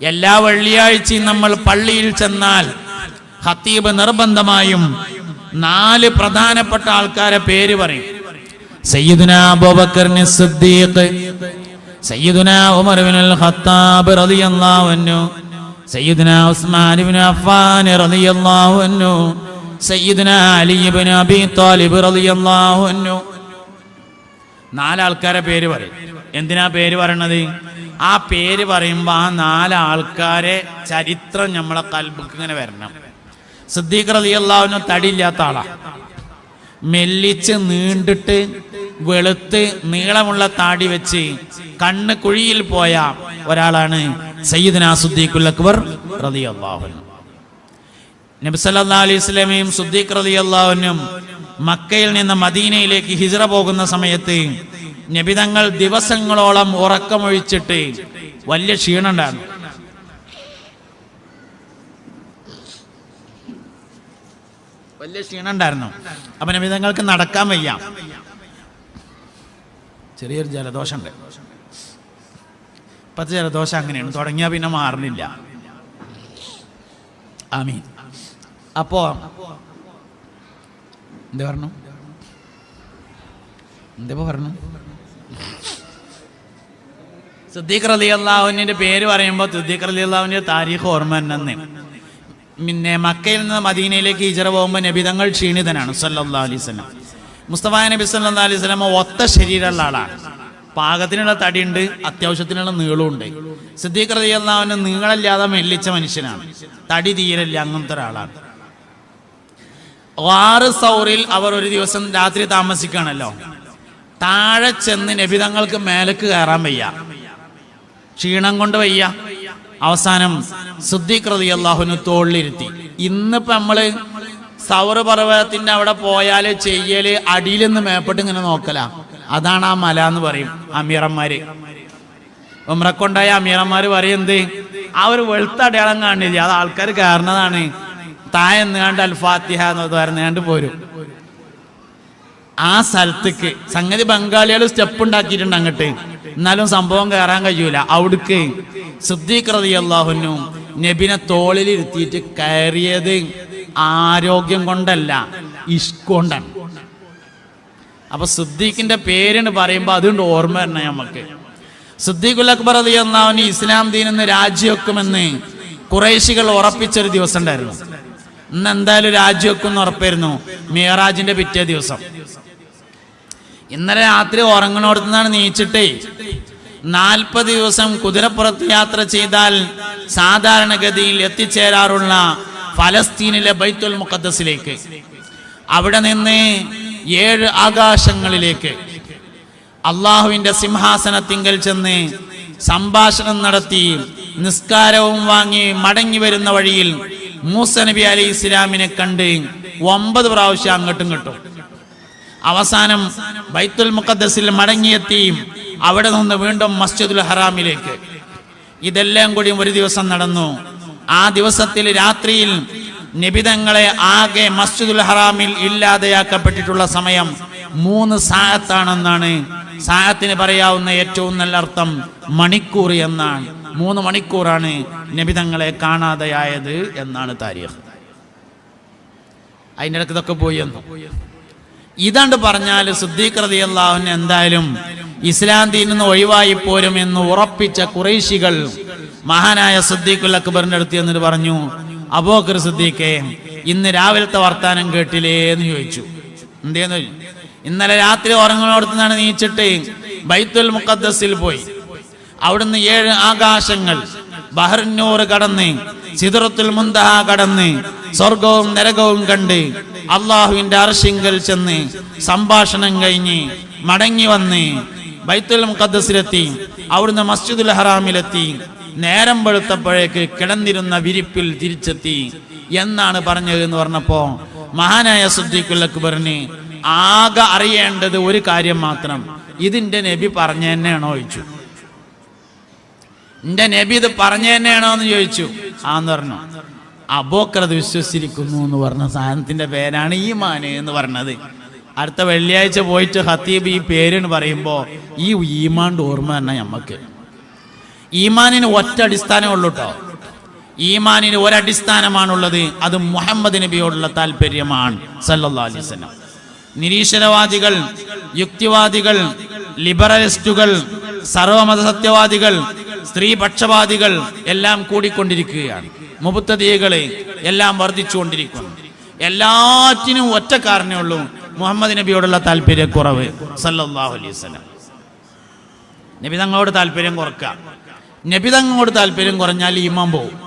എല്ലാ വെള്ളിയാഴ്ചയും നമ്മൾ പള്ളിയിൽ ചെന്നാൽ ഹത്തീബ് നിർബന്ധമായും നാല് പ്രധാനപ്പെട്ട ആൾക്കാരെ പേര് പറയും. സയ്യിദുന അബൂബക്കറിന് സിദ്ദീഖ് ഉമർ ഖത്താബ് റളിയല്ലാഹു അൻഹു ഉസ്മാൻ ബിൻ അഫ്ഫാൻ റളിയല്ലാഹു അൻഹു അലി ബിൻ അബീ ത്വാലിബ് റളിയല്ലാഹു അൻഹു നാലാൾക്കാരെ പേര് പറയും. എന്തിനാ പേര് പറയണത്? ആ പേര് പറയുമ്പോൾ ആ നാലാൾക്കാരെ ചരിത്രം നമ്മളെ കൽബുക്ക് ഇങ്ങനെ വരണം. സിദ്ദീഖ് റളിയല്ലാഹുവിന് തടിയില്ലാത്ത ആളാ. മെല്ലിച്ച് നീണ്ടിട്ട് വെളുത്ത് നീളമുള്ള താടി വെച്ച് കണ്ണ് കുഴിയിൽ പോയ ഒരാളാണ് സയ്യിദ്ന സുദ്ദീഖുൽ അക്ബർ റളിയല്ലാഹു അൻഹു. നബി സല്ലല്ലാഹു അലൈഹി സ്വലമയും സുദ്ദീഖ് റളിയല്ലാഹുവിനും മക്കയിൽ നിന്ന് മദീനയിലേക്ക് ഹിജറ പോകുന്ന സമയത്ത് നബിതങ്ങൾ ദിവസങ്ങളോളം ഉറക്കമൊഴിച്ചിട്ട് വലിയ ക്ഷീണമുണ്ടായിരുന്നു വലിയ ക്ഷീണം ഉണ്ടായിരുന്നു. അപ്പൊ നബിതങ്ങൾക്ക് നടക്കാൻ വയ്യ. ചെറിയൊരു ജലദോഷമുണ്ട്. ഇപ്പത്തെ ജലദോഷം അങ്ങനെയാണ്. തുടങ്ങിയാൽ പിന്നെ മാറുന്നില്ല ആമീൻ. അപ്പോ എന്ത് പറഞ്ഞു? എന്തിപ്പോ പറഞ്ഞു? സിദ്ദീഖ് അലി അള്ളാഹുവിന്റെ പേര് പറയുമ്പോൾ സിദ്ദീഖ് അലി അള്ളാഹുവിന്റെ താരീഖ് ഓർമ്മ തന്നെ പിന്നെ മക്കയിൽ നിന്ന് മദീനയിലേക്ക് ഈജറ പോകുമ്പോൾ നബിതങ്ങൾ ക്ഷീണിതനാണ് സല്ലല്ലാഹു അലൈഹി വസല്ലം. മുസ്തഫ നബി സല്ലല്ലാഹു അലൈഹി വസല്ലം ഒത്ത ശരീരമുള്ള ആളാണ്. പാകത്തിനുള്ള തടിയുണ്ട് അത്യാവശ്യത്തിനുള്ള നീളമുണ്ട് സിദ്ദീഖ് അലി അള്ളാഹുവിന് നീളമില്ലാതെ മെല്ലിച്ച മനുഷ്യനാണ്. തടി തീരല്ല അങ്ങനത്തെ ഒരാളാണ്. ആറ് സൗറിൽ അവർ ഒരു ദിവസം രാത്രി താമസിക്കുകയാണല്ലോ. താഴെ ചെന്ന് നബിതങ്ങൾക്ക് മേലക്ക് കയറാൻ വയ്യ. ക്ഷീണം കൊണ്ട് വയ്യ. അവസാനം റതി അള്ളാഹുന് തോളിലിരുത്തി. ഇന്നിപ്പൊ നമ്മൾ സൗർ പർവതത്തിന്റെ അവിടെ പോയാൽ ചെയ്യൽ അടിയിൽ നിന്ന് മേപ്പെട്ട് ഇങ്ങനെ നോക്കല. അതാണ് ആ മല എന്ന് പറയും അമീറന്മാര്. ഉമ്രക്കൊണ്ടായ അമീറന്മാര് പറയും എന്ത്? ആ ഒരു വെളുത്ത അടയാളം കാണില്ല? അത് ആൾക്കാർ കയറുന്നതാണ്. താഴെ കണ്ട് അൽഫാത്തിഹ എന്ന് പറഞ്ഞാണ്ട് പോരും. ആ സ്ഥലത്തേക്ക്. സംഗതി ബംഗാളികൾ സ്റ്റെപ്പ് ഉണ്ടാക്കിയിട്ടുണ്ട് അങ്ങോട്ട്. എന്നാലും സംഭവം കയറാൻ കഴിയൂല. അവിടേക്ക് സിദ്ദീഖ് റതി അള്ളാഹുനു നബിനെ തോളിലിരുത്തിയിട്ട് കയറിയത് ആരോഗ്യം കൊണ്ടല്ല ഇഷ്കൊണ്ടാണ് അപ്പൊ സിദ്ദീഖിന്റെ പേരിന് പറയുമ്പോൾ അതുകൊണ്ട് ഓർമ്മ തന്നെ നമുക്ക് സിദ്ദീഖുൽ അക്ബർ അലി അള്ളാഹുന് ഇസ്ലാം ദീൻ എന്ന് രാജ്യവെക്കുമെന്ന് കുറേശികൾ ഉറപ്പിച്ചൊരു ദിവസം ഉണ്ടായിരുന്നു. ഇന്ന് എന്തായാലും രാജിവെക്കും എന്ന് ഉറപ്പായിരുന്നു. മിയറാജിന്റെ പിറ്റേ ദിവസം. ഇന്നലെ രാത്രി ഉറങ്ങണോടത്ത് നിന്നാണ് നീച്ചിട്ടേ. നാൽപ്പത് ദിവസം കുതിരപ്പുറത്ത് യാത്ര ചെയ്താൽ സാധാരണഗതിയിൽ എത്തിച്ചേരാറുള്ള ഫലസ്തീനിലെ ബൈത്തുൽ മുഖദ്സിലേക്ക് അവിടെ നിന്ന് ഏഴ് ആകാശങ്ങളിലേക്ക്. അള്ളാഹുവിന്റെ സിംഹാസനത്തിങ്കൽ ചെന്ന് സംഭാഷണം നടത്തി നിസ്കാരവും വാങ്ങി മടങ്ങി വരുന്ന വഴിയിൽ മൂസ നബി അലി ഇസ്ലാമിനെ കണ്ട് ഒമ്പത് പ്രാവശ്യം അങ്ങോട്ടും കിട്ടും അവസാനം ബൈത്തുൽ മുഖദ്സിൽ മടങ്ങിയെത്തിയും അവിടെ നിന്ന് വീണ്ടും മസ്ജിദുൽ ഹറാമിലേക്ക്. ഇതെല്ലാം കൂടി ഒരു ദിവസം നടന്നു. ആ ദിവസത്തിൽ രാത്രിയിൽ നിബിതങ്ങളെ ആകെ മസ്ജിദുൽ ഹറാമിൽ ഇല്ലാതെയാക്കപ്പെട്ടിട്ടുള്ള സമയം മൂന്ന് സാഹത്താണെന്നാണ് സാഹത്തിന് പറയാവുന്ന ഏറ്റവും നല്ല അർത്ഥം മണിക്കൂർ എന്നാണ്. മൂന്ന് മണിക്കൂറാണ് നബിതങ്ങളെ കാണാതെയായത് എന്നാണ് താരീഖ്. അതിന്റെ ഇടയ്ക്ക് ഇതൊക്കെ പോയി എന്ന്. ഇതാണ്ട് പറഞ്ഞാൽ സുദ്ദീഖ് റതി എന്തായാലും ഇസ്ലാം ദീനിൽ നിന്ന് ഒഴിവായി പോരും എന്ന് ഉറപ്പിച്ച കുറേശികൾ മഹാനായ സുദ്ദീഖുൽ അക്ബറിന്റെ അടുത്ത് എന്നിട്ട് പറഞ്ഞു അബോക്കർ സുദ്ദീഖെ ഇന്ന് രാവിലത്തെ വർത്താനം കേട്ടില്ലേ? എന്ന് ചോദിച്ചു. എന്തേന്ന്. ഇന്നലെ രാത്രി ഉറങ്ങുന്നിടത്തുനിന്നാണ് നീച്ചിട്ട് ബൈത്തുൽ മുഖദ്സിൽ പോയി. അവിടുന്ന് ഏഴ് ആകാശങ്ങൾ ബഹറിന്നൂർ കടന്ന് സിദറത്തുൽ മുന്തഹ കടന്ന് സ്വർഗവും നരകവും കണ്ട് അള്ളാഹുവിന്റെ അർശിങ്കൽ ചെന്ന് സംഭാഷണം കഴിഞ്ഞ് മടങ്ങി വന്ന് ബൈത്തുൽ മുഖദ്സിലെത്തി അവിടുന്ന് മസ്ജിദുൽ ഹറാമിലെത്തി. നേരം വെളുത്തപ്പോഴേക്ക് കിടന്നിരുന്ന വിരിപ്പിൽ തിരിച്ചെത്തി. എന്നാണ് പറഞ്ഞത് എന്ന് പറഞ്ഞപ്പോ മഹാനായ സുദ്ദീഖുൽ അക്ബറിന് ആകെ അറിയേണ്ടത് ഒരു കാര്യം മാത്രം. ഇതിന്റെ നബി പറഞ്ഞു തന്നെയാണോ ചോദിച്ചു. എന്റെ നബി ഇത് പറഞ്ഞു തന്നെയാണോ എന്ന് ചോദിച്ചു. ആന്ന് പറഞ്ഞു. അബോക്രത് വിശ്വസിച്ചിരിക്കുന്നു എന്ന് പറഞ്ഞ സാധനത്തിന്റെ പേരാണ് ഈ മാന് എന്ന് പറഞ്ഞത്. അടുത്ത വെള്ളിയാഴ്ച പോയിട്ട് ഹത്തീബ് ഈ പേരെന്ന് പറയുമ്പോൾ ഈ ഈമാന്റെ ഓർമ്മ തന്നെ ഞമ്മക്ക്. ഈമാനിന് ഒറ്റ അടിസ്ഥാനമേ ഉള്ളൂ കേട്ടോ ഈമാനിന് ഒരടിസ്ഥാനമാണുള്ളത്. അത് മുഹമ്മദ് നബിയോടുള്ള താല്പര്യമാണ്. അലൈഹി വസല്ലം. നിരീശ്വരവാദികൾ യുക്തിവാദികൾ ലിബറലിസ്റ്റുകൾ സർവമത സത്യവാദികൾ സ്ത്രീപക്ഷവാദികൾ എല്ലാം കൂടിക്കൊണ്ടിരിക്കുകയാണ്. മുബുത്തതികളെ എല്ലാം വർദ്ധിച്ചുകൊണ്ടിരിക്കുന്നു. എല്ലാറ്റിനും ഒറ്റ കാരണമേ ഉള്ളൂ. മുഹമ്മദ് നബിയോടുള്ള താല്പര്യക്കുറവ്. സല്ലല്ലാഹു അലൈഹി വസല്ലം. നബി തങ്ങളോട് താല്പര്യം കുറക്കുക. നബി തങ്ങളോട് താല്പര്യം കുറഞ്ഞാൽ ഈമാൻ പോവും.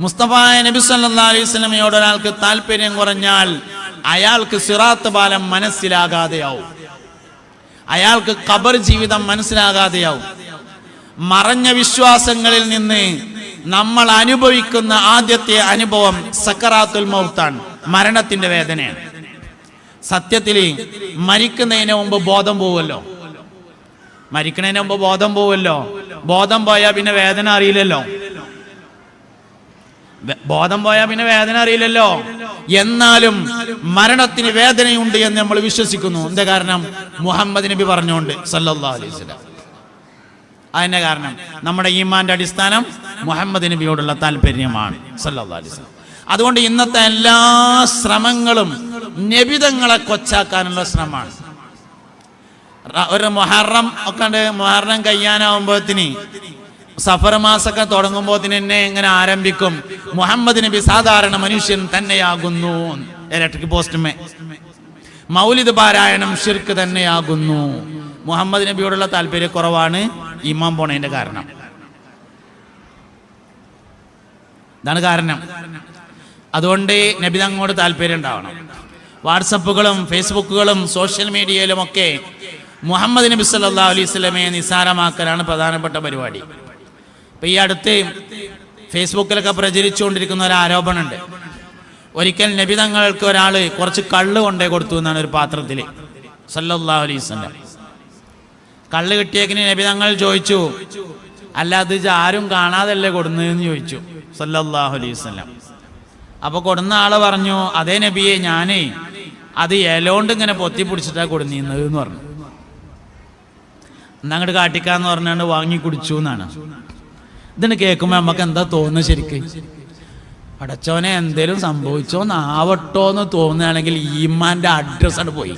മുസ്തഫായ നബി സല്ലാ അലൈഹി സ്വലമയോട് ഒരാൾക്ക് താല്പര്യം കുറഞ്ഞാൽ അയാൾക്ക് സിറാത്ത് പാലം മനസ്സിലാകാതെയാവും. അയാൾക്ക് ഖബർ ജീവിതം മനസ്സിലാകാതെയാവും. മറഞ്ഞ വിശ്വാസങ്ങളിൽ നിന്ന് നമ്മൾ അനുഭവിക്കുന്ന ആദ്യത്തെ അനുഭവം സക്കറാത്തുൽ മൗത്താണ് മരണത്തിന്റെ വേദനയാണ്. സത്യത്തിൽ മരിക്കുന്നതിന് മുമ്പ് ബോധം പോവുമല്ലോ? മരിക്കുന്നതിന് മുമ്പ് ബോധം പോവുമല്ലോ? ബോധം പോയാൽ പിന്നെ വേദന അറിയില്ലല്ലോ? ബോധം പോയാൽ പിന്നെ വേദന അറിയില്ലല്ലോ? എന്നാലും മരണത്തിന് വേദനയുണ്ട് എന്ന് നമ്മൾ വിശ്വസിക്കുന്നു. എന്താ കാരണം? മുഹമ്മദ് നബി പറഞ്ഞുകൊണ്ട് സല്ലാ അലൈഹി വസല്ലം. അതിന്റെ കാരണം നമ്മുടെ ഈമാന്റെ അടിസ്ഥാനം മുഹമ്മദ് നബിയോടുള്ള താല്പര്യമാണ്. അതുകൊണ്ട് ഇന്നത്തെ എല്ലാ ശ്രമങ്ങളും നബിതങ്ങളെ കൊച്ചാക്കാനുള്ള ശ്രമമാണ്. ഒരു മൊഹറം ഒക്കെ മൊഹറം കഴിയാനാവുമ്പോഴത്തിന് സഫർ മാസൊക്കെ തുടങ്ങുമ്പോഴത്തിന് എന്നെ ഇങ്ങനെ ആരംഭിക്കും. മുഹമ്മദ് നബി സാധാരണ മനുഷ്യൻ തന്നെയാകുന്നു. ഇലക്ട്രിക് പോസ്റ്റുമേ. മൗലിദ് പാരായണം ഷിർക്ക് തന്നെയാകുന്നു. മുഹമ്മദ് നബിയോടുള്ള താല്പര്യക്കുറവാണ് ഇമാം പോണതിന്റെ കാരണം. ഇതാണ് കാരണം. അതുകൊണ്ട് നബി തങ്ങോട് താല്പര്യം ഉണ്ടാവണം. വാട്സപ്പുകളും ഫേസ്ബുക്കുകളും സോഷ്യൽ മീഡിയയിലും ഒക്കെ മുഹമ്മദ് നബി സല്ലാ അലൈഹി സ്വലമയെ നിസ്സാരമാക്കലാണ് പ്രധാനപ്പെട്ട പരിപാടി. ഇപ്പൊ ഈ അടുത്ത് ഫേസ്ബുക്കിലൊക്കെ പ്രചരിച്ചുകൊണ്ടിരിക്കുന്ന ഒരു ആരോപണമുണ്ട്. ഒരിക്കൽ നബി തങ്ങൾക്ക് ഒരാൾ കുറച്ച് കള്ള് കൊണ്ടേ കൊടുത്തു എന്നാണ് ഒരു പാത്രത്തിൽ സല്ലാ അലൈഹി വസല്ലം. കള്ള് കിട്ടിയേക്കിന് നബി തങ്ങൾ ചോദിച്ചു അല്ല അത് ആരും കാണാതല്ലേ കൊടുന്നതെന്ന് ചോദിച്ചു. സല്ലല്ലാഹു അലൈഹി അപ്പൊ കൊടുന്ന ആൾ പറഞ്ഞു അതേ നബിയെ ഞാനേ അത് ഇലോണ്ട് ഇങ്ങനെ പൊത്തി പിടിച്ചിട്ടാ കൊടുന്നിരുന്നത് എന്ന് പറഞ്ഞു. എന്നാ അങ്ങോട്ട് കാട്ടിക്കാന്ന് പറഞ്ഞാണ്ട് വാങ്ങി കുടിച്ചു എന്നാണ്. ഇതിന് കേൾക്കുമ്പോ നമ്മക്ക് എന്താ തോന്നുന്നത് ശരിക്ക്? പടച്ചോനെ എന്തേലും സംഭവിച്ചോ നാവട്ടോ എന്ന് തോന്നുകയാണെങ്കിൽ ഈമാന്റെ അഡ്രസ്സാണ് പോയി.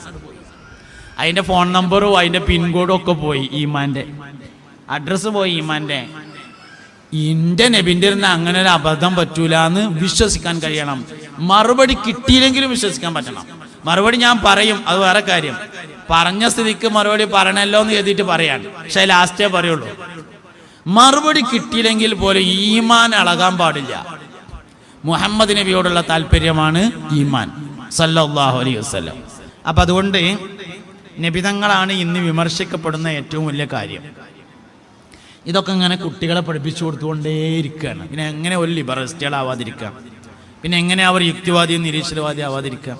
അതിന്റെ ഫോൺ നമ്പറും അതിന്റെ പിൻകോഡും ഒക്കെ പോയി ഈമാന്റെ. അഡ്രസ്സ് പോയി ഈമാന്റെ. ഇന്റെ നബിന്റെ ഇരുന്ന് അങ്ങനെ ഒരു അബദ്ധം പറ്റൂല എന്ന് വിശ്വസിക്കാൻ കഴിയണം. മറുപടി കിട്ടിയില്ലെങ്കിലും വിശ്വസിക്കാൻ പറ്റണം. മറുപടി ഞാൻ പറയും അത് വേറെ കാര്യം. പറഞ്ഞ സ്ഥിതിക്ക് മറുപടി പറയണല്ലോ എന്ന് എഴുതിയിട്ട് പറയാണ്. പക്ഷെ ലാസ്റ്റേ പറയുള്ളൂ. മറുപടി കിട്ടിയില്ലെങ്കിൽ പോലും ഈമാൻ അളകാൻ പാടില്ല. മുഹമ്മദ് നബിയോടുള്ള താല്പര്യമാണ് ഈമാൻ. സല്ലാഹു അലൈഹി വസല്ലം. അപ്പൊ അതുകൊണ്ട് നബിതങ്ങളാണ് ഇന്ന് വിമർശിക്കപ്പെടുന്ന ഏറ്റവും വലിയ കാര്യം. ഇതൊക്കെ ഇങ്ങനെ കുട്ടികളെ പഠിപ്പിച്ചു കൊടുത്തുകൊണ്ടേയിരിക്കുകയാണ്. പിന്നെ എങ്ങനെ ഒരു ലിബറലിസ്റ്റുകളാവാതിരിക്കാം പിന്നെ എങ്ങനെ അവർ യുക്തിവാദിയും നിരീശ്വരവാദി ആവാതിരിക്കാം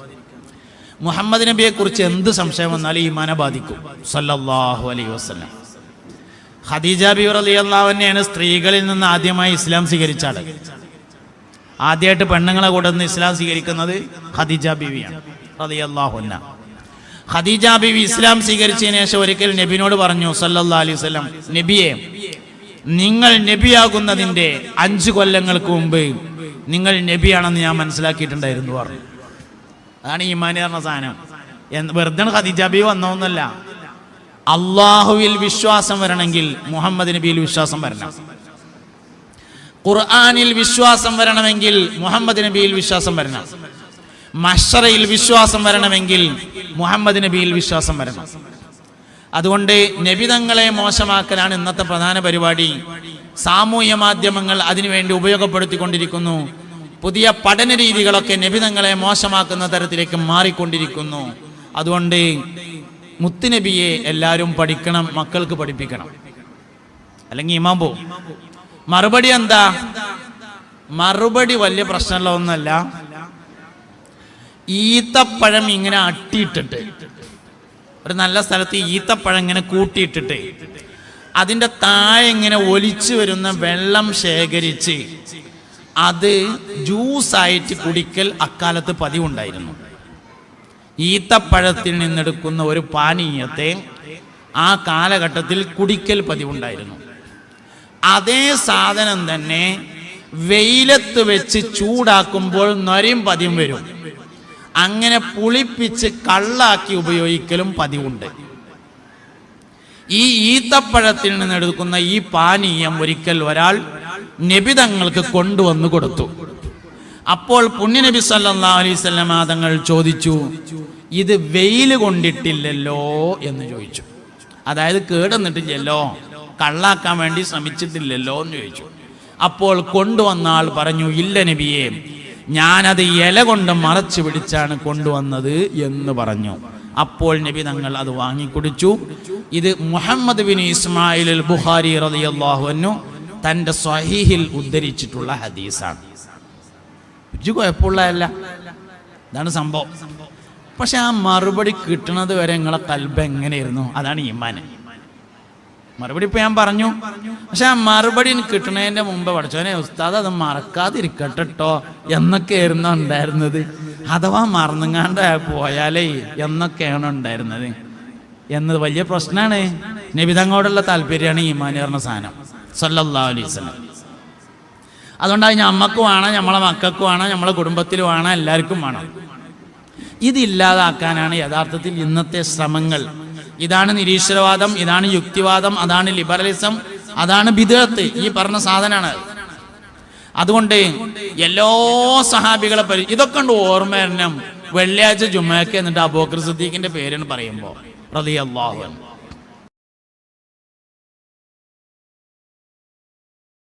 മുഹമ്മദ് നബിയെ കുറിച്ച് എന്ത് സംശയം വന്നാലും ഈമാനെ ബാധിക്കും. സല്ലല്ലാഹു അലൈഹി വസല്ലം. ഖദീജ ബി റളിയല്ലാഹു തന്നെയാണ് സ്ത്രീകളിൽ നിന്ന് ആദ്യമായി ഇസ്ലാം സ്വീകരിച്ച ആൾ. ആദ്യമായിട്ട് പെണ്ണുങ്ങളെ കൂടെ നിന്ന് ഇസ്ലാം സ്വീകരിക്കുന്നത് ഖദീജ ബിവിയാണ്. റളിയല്ലാഹു അൻഹ. ഖദീജ ബീവി ഇസ്ലാം സ്വീകരിച്ചതിന് ശേഷം ഒരിക്കൽ നബിനോട് പറഞ്ഞു സല്ലല്ലാഹു അലൈഹി വസല്ലം നബിയെ നിങ്ങൾ നബിയാകുന്നതിന്റെ അഞ്ചു കൊല്ലങ്ങൾക്ക് മുമ്പ് നിങ്ങൾ നബിയാണെന്ന് ഞാൻ മനസ്സിലാക്കിയിട്ടുണ്ടായിരുന്നു പറഞ്ഞു. അതാണ് ഈമാനി പറഞ്ഞ സാധനം. വെറുതെ ഖദീജ ബി വന്നോന്നല്ല അള്ളാഹുവിൽ വിശ്വാസം വരണമെങ്കിൽ മുഹമ്മദ് നബിയിൽ വിശ്വാസം വരണം. ഖുർആനിൽ വിശ്വാസം വരണമെങ്കിൽ മുഹമ്മദ് നബിയിൽ വിശ്വാസം വരണം. മഷറയിൽ വിശ്വാസം വരണമെങ്കിൽ മുഹമ്മദ് നബിയിൽ വിശ്വാസം വരണം. അതുകൊണ്ട് നബിതങ്ങളെ മോശമാക്കലാണ് ഇന്നത്തെ പ്രധാന പരിപാടി. സാമൂഹ്യ മാധ്യമങ്ങൾ അതിനുവേണ്ടി ഉപയോഗപ്പെടുത്തിക്കൊണ്ടിരിക്കുന്നു. പുതിയ പഠന രീതികളൊക്കെ നബിതങ്ങളെ മോശമാക്കുന്ന തരത്തിലേക്ക് മാറിക്കൊണ്ടിരിക്കുന്നു. അതുകൊണ്ട് മുത്തുനബിയെ എല്ലാവരും പഠിക്കണം മക്കൾക്ക് പഠിപ്പിക്കണം. അല്ലെങ്കിൽ ഇമാം മറുപടി എന്താ? മറുപടി വലിയ പ്രശ്നമുള്ള ഒന്നല്ല. ഈത്തപ്പഴം ഇങ്ങനെ അട്ടിയിട്ടിട്ട് ഒരു നല്ല സ്ഥലത്ത് ഈത്തപ്പഴം ഇങ്ങനെ കൂട്ടിയിട്ടിട്ട് അതിന്റെ താഴെ ഇങ്ങനെ ഒലിച്ചു വരുന്ന വെള്ളം ശേഖരിച്ച് അത് ജ്യൂസായിട്ട് കുടിക്കൽ അക്കാലത്ത് പതിവുണ്ടായിരുന്നു. ഈത്തപ്പഴത്തിൽ നിന്നെടുക്കുന്ന ഒരു പാനീയത്തെ ആ കാലഘട്ടത്തിൽ കുടിക്കൽ പതിവുണ്ടായിരുന്നു. അതേ സാധനം തന്നെ വെയിലത്ത് വെച്ച് ചൂടാക്കുമ്പോൾ നൊരയും പതിയും വരും. അങ്ങനെ പുളിപ്പിച്ച് കള്ളാക്കി ഉപയോഗിക്കലും പതിവുണ്ട്. ഈ ഈത്തപ്പഴത്തിൽ നിന്ന് എടുക്കുന്ന ഈ പാനീയം ഒരിക്കൽ ഒരാൾ നിബിതങ്ങൾക്ക് കൊണ്ടുവന്നു കൊടുത്തു. അപ്പോൾ പുണ്യനബി സല്ലാ അലൈഹി വസല്ലമ തങ്ങൾ ചോദിച്ചു ഇത് വെയിൽ കൊണ്ടിട്ടില്ലല്ലോ? എന്ന് ചോദിച്ചു. അതായത് കേടന്നിട്ടില്ലല്ലോ കള്ളാക്കാൻ വേണ്ടി ശ്രമിച്ചിട്ടില്ലല്ലോ എന്ന് ചോദിച്ചു. അപ്പോൾ കൊണ്ടുവന്ന ആൾ പറഞ്ഞു ഇല്ല നബിയെ ഞാനത് ഇല കൊണ്ട് മറച്ചു പിടിച്ചാണ് കൊണ്ടുവന്നത് എന്ന് പറഞ്ഞു. അപ്പോൾ നബി തങ്ങൾ അത് വാങ്ങിക്കുടിച്ചു. ഇത് മുഹമ്മദ് ബിൻ ഇസ്മായിൽ ബുഖാരി അൻഹു തന്റെ സ്വഹീഹിൽ ഉദ്ധരിച്ചിട്ടുള്ള ഹദീസാണ്. ഒരു കുഴപ്പമുള്ളതല്ല. ഇതാണ് സംഭവം. പക്ഷെ ആ മറുപടി കിട്ടുന്നത് വരെ നിങ്ങളെ കൽബ് എങ്ങനെയായിരുന്നു? അതാണ് ഈമാന്. മറുപടി ഇപ്പൊ ഞാൻ പറഞ്ഞു. പക്ഷെ ആ മറുപടി കിട്ടുന്നതിന്റെ മുമ്പ് പഠിച്ചോനെ ഉസ്താദ് അത് മറക്കാതിരിക്കട്ടെ ട്ടോ. എന്നൊക്കെയായിരുന്നു ഉണ്ടായിരുന്നത്. അഥവാ മറന്നുങ്ങാണ്ട് പോയാലേ എന്നൊക്കെയാണ് ഉണ്ടായിരുന്നത്. എന്നത് വലിയ പ്രശ്നമാണ് നബിതങ്ങോടുള്ള താല്പര്യമാണ് ഈമാനി പറഞ്ഞ സാധനം. സല്ലല്ലാഹു അലൈഹി വസല്ലം. അതുകൊണ്ടാണ് ഞമ്മക്ക് വേണം നമ്മളെ മക്കൾക്ക് വേണം നമ്മളെ കുടുംബത്തിൽ വേണം എല്ലാവർക്കും വേണം. ഇതില്ലാതാക്കാനാണ് യഥാർത്ഥത്തിൽ ഇന്നത്തെ ശ്രമങ്ങൾ. ഇതാണ് നിരീശ്വരവാദം ഇതാണ് യുക്തിവാദം അതാണ് ലിബറലിസം അതാണ് ബിദത്ത്. ഈ പറഞ്ഞ സാധനമാണ് അതുകൊണ്ട് എല്ലാ സഹാബികളെ പരി ഇതൊക്കെ ഉണ്ട് ഓർമ്മ വരണം. വെള്ളിയാഴ്ച ജുമ്മയ്ക്ക് എന്നിട്ട് അബോക്കർ സിദ്ദീഖിന്റെ പേരാണ് പറയുമ്പോൾ അൻഹു.